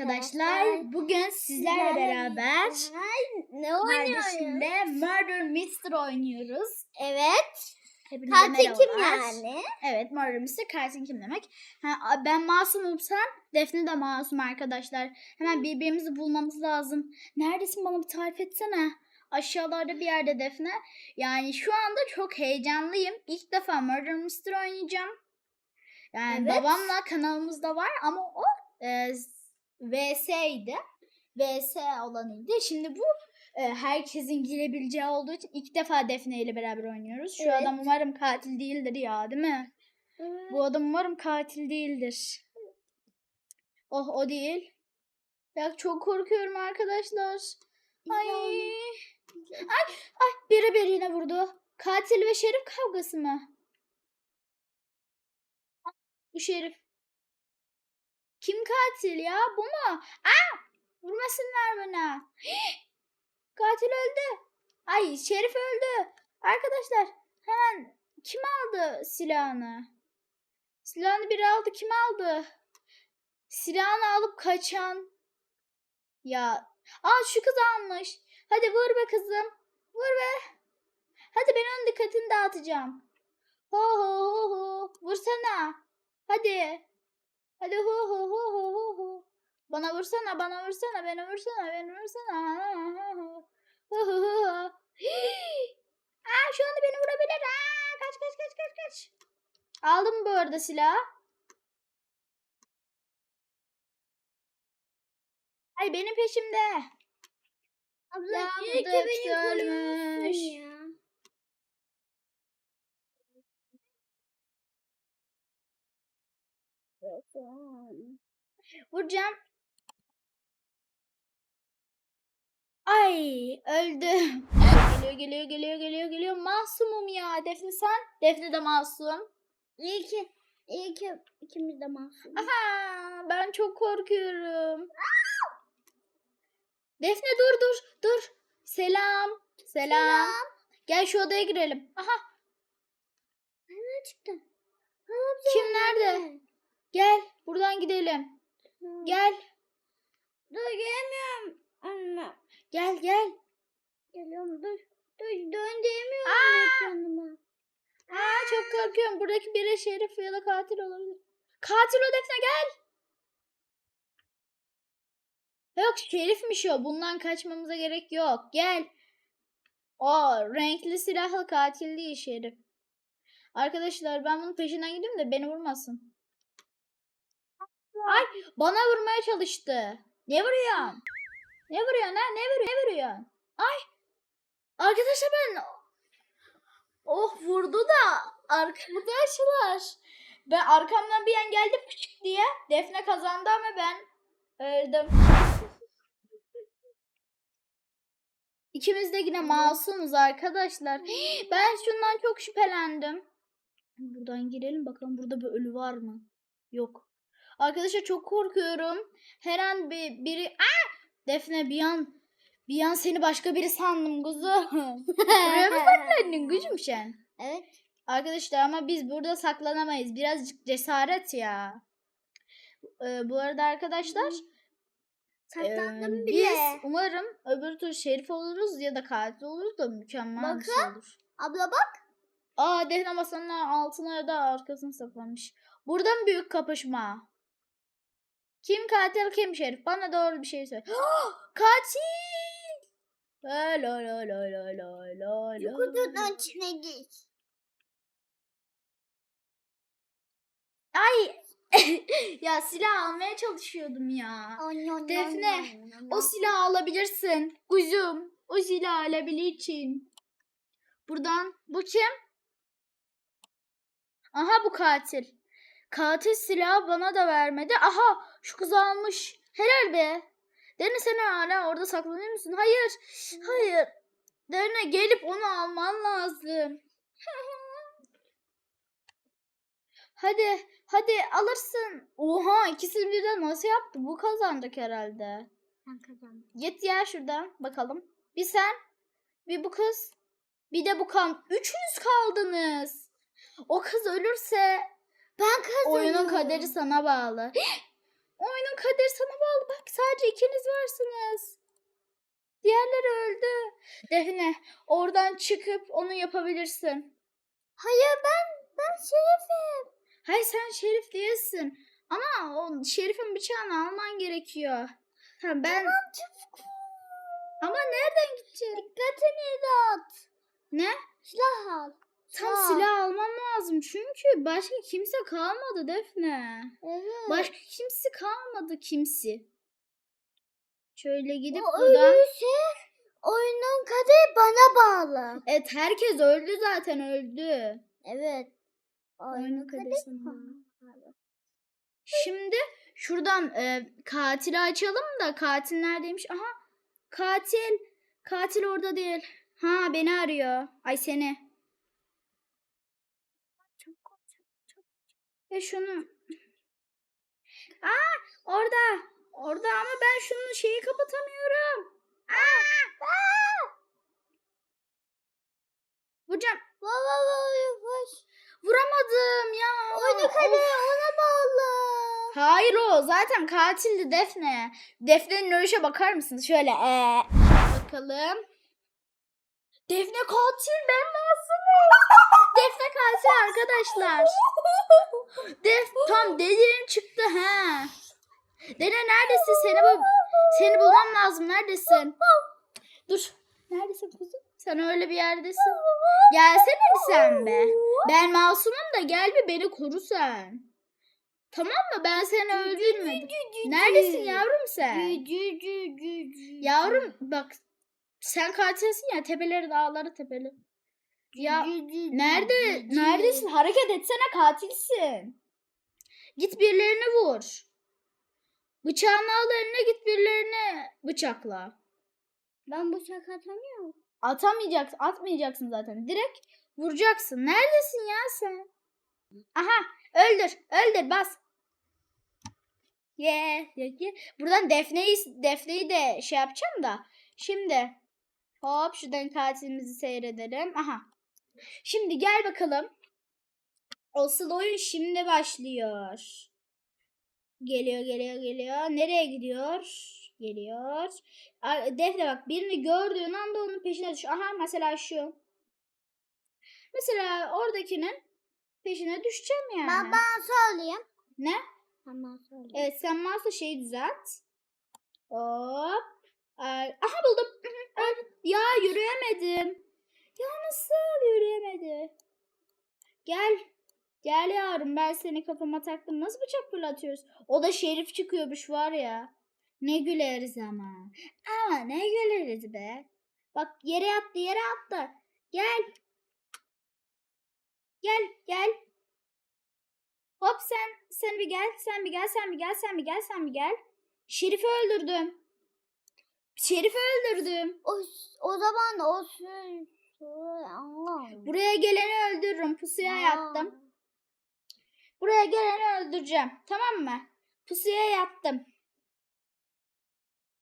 arkadaşlar. Bugün sizlerle beraber ne kardeşimle Murder Mystery oynuyoruz. Evet. Hepinize Katil kim yani? Evet Murder Mystery katil kim demek? Ha, ben masumumsam Defne de masum arkadaşlar. Hemen birbirimizi bulmamız lazım. Neredesin bana bir tarif etsene. Aşağılarda bir yerde Defne. Yani şu anda çok heyecanlıyım. İlk defa Murder Mystery oynayacağım. Yani Evet. babamla kanalımızda var ama o e, VS'ydi. VS olanıydı. Şimdi bu e, herkesin girebileceği olduğu için ilk defa Defne ile beraber oynuyoruz. Şu Evet. adam umarım katil değildir ya değil mi? Bu adam umarım katil değildir. Oh o değil. Ya çok korkuyorum arkadaşlar. Ay. Ay, ay biri birine vurdu. Katil ve şerif kavgası mı? Bu şerif. Kim katil ya? Bu mu? Aa! Vurmasınlar bana. Katil öldü. Ay şerif öldü. Arkadaşlar hemen kim aldı silahını? Silahını biri aldı. Kim aldı? Silahını alıp kaçan. Ya. Aa şu kız almış. Hadi vur be kızım. Vur be. Hadi ben onun dikkatini dağıtacağım. Ho ho ho ho. Vursana. Hadi. Hadi ho ho ho ho ho ho. Bana vursana, bana vursana, beni vursana, beni vursana. Ho ho. Hii. Aa şu anda beni vurabilir. Aa, kaç kaç kaç kaç kaç. Aldım bu arada silahı. Ay benim peşimde. Abla Ya niye ki beni görmüş. ya? Vuracağım. Ay öldü. geliyor geliyor geliyor geliyor geliyor. Masumum ya. Defne sen? Defne de masum. İyi ki, iyi ki ikimiz de masum. Aha ben çok korkuyorum. Defne dur dur dur. Selam. Selam. Gel şu odaya girelim. Aha Ne çıktı? kim nerede? Gel buradan gidelim. Gel. Dur gelemiyorum. Anne. Gel gel. Geliyorum dur. Dur dön diyemiyorum Aa! ekranıma. Aa çok korkuyorum. Buradaki biri şerif ya da katil olabilir. Katil o Defne gel. Yok şerifmiş o. Bundan kaçmamıza gerek yok. Gel. O renkli silahlı katil değil şerif. Arkadaşlar ben bunun peşinden gidiyorum da beni vurmasın. Ay bana vurmaya çalıştı. Ne vuruyorsun? Ne vuruyorsun ha? Ne vuruyorsun? Ne vuruyorsun? Ay. Arkadaşlar ben Oh vurdu da arkadaşlar. Ben arkamdan bir an geldi pıçık diye. Defne kazandı ama ben öldüm. İkimiz de yine masumuz arkadaşlar. Ben şundan çok şüphelendim. Buradan girelim bakalım burada bir ölü var mı? Yok. Arkadaşlar çok korkuyorum. Her an bir biri Aa! Defne bir an bir an seni başka biri sandım kuzum. Buraya mı saklandın kuzum sen? Evet. Arkadaşlar ama biz burada saklanamayız. Birazcık cesaret ya. Ee, bu arada arkadaşlar Saklandım ee, bile. biz umarım öbür tur şerif oluruz ya da katil oluruz da mükemmel bir şey Bakın. olur. Abla bak. Aa Defne masanın altına ya da arkasına saklanmış. Burada mı büyük kapışma? Kim katil kim şerif? Bana doğru bir şey söyle. katil! La la la la la la la la. Kutudan içine git. Ay ya silah almaya çalışıyordum ya. Defne, O silahı alabilirsin. Kuzum. O silahı alabilirsin. Buradan. Bu kim? Aha bu katil. Katil silahı bana da vermedi. Aha şu kız almış. Helal be. Dene sen hala orada saklanıyor musun? Hayır. Hayır. Dene gelip onu alman lazım. hadi. Hadi alırsın. Oha ikisi birden nasıl yaptı? Bu kazanacak herhalde. Ben kazandım. Git ya şuradan bakalım. Bir sen, bir bu kız, bir de bu kan. Üçünüz kaldınız. O kız ölürse Ben kazanıyorum. oyunun kaderi sana bağlı. Oyunun kaderi sana bağlı. Bak sadece ikiniz varsınız. Diğerleri öldü. Defne oradan çıkıp onu yapabilirsin. Hayır ben ben şerifim. Hayır sen şerif değilsin. Ama o şerifin bıçağını alman gerekiyor. Ha, ben ama nereden gideceğim? Dikkatini dağıt. Ne? Silah al. Tam Silah. silah almam lazım. Çünkü başka kimse kalmadı Defne. Evet. Başka kimse kalmadı kimsi. Şöyle gidip o buradan. ölürse oyunun kaderi bana bağlı. Evet herkes öldü zaten öldü. Evet. Oyunun kaderi sana bağlı. Şimdi şuradan e, katili açalım da katil neredeymiş? Aha katil. Katil orada değil. Ha beni arıyor. Ay seni. E şunu. Aa orada. Orada ama ben şunun şeyi kapatamıyorum. Aa! Aa! Yavaş. Vuramadım ya. Of. kaderi ona bağlı. Hayır o zaten katildi Defne. Defne'nin ölüşe bakar mısınız? Şöyle ee. Bakalım. Defne katil ben masumum. Defne katil arkadaşlar. Def tam dediğim çıktı ha. Dene neredesin? Seni bu seni bulmam lazım. Neredesin? Dur. Neredesin kuzum? Sen öyle bir yerdesin. Gelsene bir sen be. Ben masumum da gel bir beni koru sen. Tamam mı? Ben seni öldürmedim. Neredesin yavrum sen? Yavrum bak sen katilsin ya tepeleri dağları tepeli. Ya nerede neredesin? Hareket etsene katilsin. Git birilerini vur. Bıçağını al eline git birilerini bıçakla. Ben bıçak atamıyorum. Atamayacaksın, atmayacaksın zaten. Direkt vuracaksın. Neredesin ya sen? Aha, öldür, öldür, bas. Ye, ye, ye. Buradan Defne'yi Defne'yi de şey yapacağım da. Şimdi hop şuradan katilimizi seyredelim. Aha. Şimdi gel bakalım. Asıl oyun şimdi başlıyor. Geliyor, geliyor, geliyor. Nereye gidiyor? Geliyor. Defne bak birini gördüğün anda onun peşine düş. Aha mesela şu. Mesela oradakinin peşine düşeceğim yani. Ben bana söyleyeyim. Ne? Ben bana söyleyeyim. Evet sen mouse'la şeyi düzelt. Hop. Aha buldum. Ya yürüyemedim. Ya nasıl yürüyemedi? Gel. Gel yavrum ben seni kafama taktım. Nasıl bıçak fırlatıyoruz? O da şerif çıkıyormuş var ya. Ne güleriz ama. Ama ne güleriz be. Bak yere attı yere attı. Gel. Gel gel. Hop sen sen bir gel sen bir gel sen bir gel sen bir gel sen bir gel. Şerif'i öldürdüm. Şerif'i öldürdüm. O, o zaman o. Buraya geleni öldürürüm. Pusuya yattım. Buraya geleni öldüreceğim. Tamam mı? Pusuya yattım.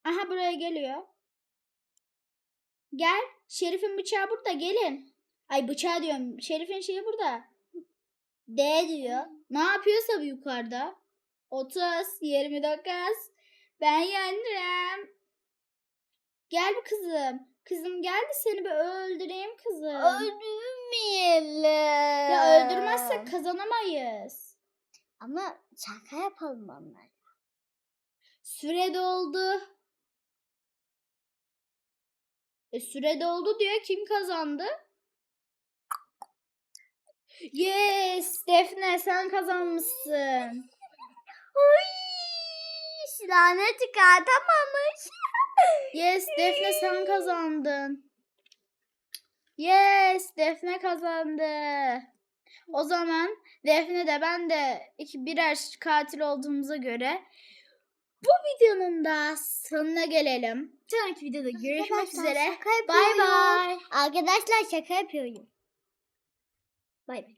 Aha buraya geliyor. Gel. Şerif'in bıçağı burada. Gelin. Ay bıçağı diyorum. Şerif'in şeyi burada. D diyor. Ne yapıyorsa bu yukarıda. 30, 29. Ben yendim. Gel bir kızım. Kızım gel de seni bir öldüreyim kızım. Öldürmeyelim. Ya öldürmezsek kazanamayız. Ama şaka yapalım onlar. Süre doldu. E süre doldu diyor. Kim kazandı? Yes, Defne sen kazanmışsın. Uy, silahını çıkartamamış. Yes, Defne sen kazandın. Yes, Defne kazandı. O zaman Defne de ben de iki birer katil olduğumuza göre bu videonun da sonuna gelelim. Sonraki videoda görüşmek üzere. Bay bay. Arkadaşlar şaka yapıyorum. Bay bay.